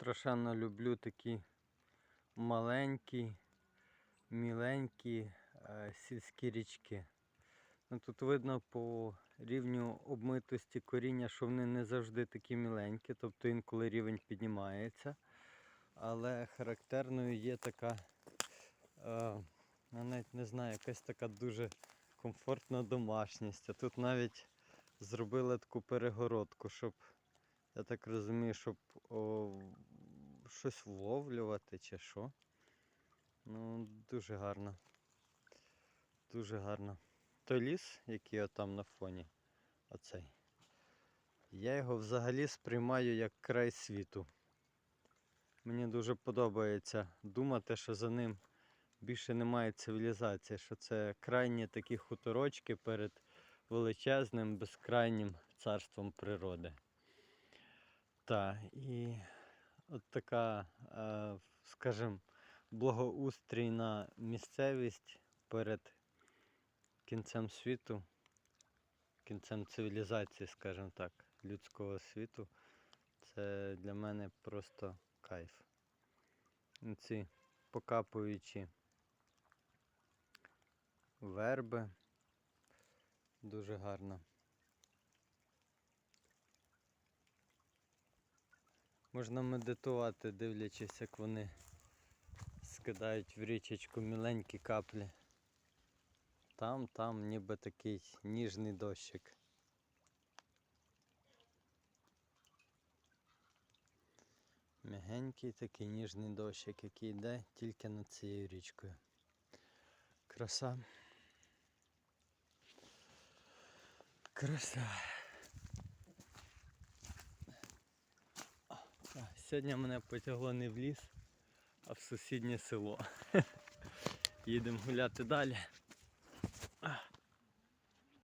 страшенно люблю такі маленькі, міленькі е, сільські річки. Ну, тут видно по рівню обмитості коріння, що вони не завжди такі міленькі, тобто інколи рівень піднімається. Але характерною є така, е, я навіть не знаю, якась така дуже комфортна домашність. А тут навіть зробили таку перегородку, щоб, я так розумію, щоб о, щось вловлювати чи що. Ну, дуже гарно. Дуже гарно. Той ліс, який отам на фоні, оцей. Я його взагалі сприймаю як край світу. Мені дуже подобається думати, що за ним більше немає цивілізації, що це крайні такі хуторочки перед величезним, безкрайнім царством природи. Так, і от така, е, скажімо, благоустрійна місцевість перед кінцем світу, кінцем цивілізації, скажімо так, людського світу. Це для мене просто кайф. Ці покапуючі верби. Дуже гарно. Можна медитувати, дивлячись, як вони скидають в річечку міленькі каплі. Там, там ніби такий ніжний дощик. Мягенький такий ніжний дощик, який йде тільки над цією річкою. Краса. Краса. А, Сьогодні мене потягло не в ліс, а в сусіднє село. Їдемо гуляти далі.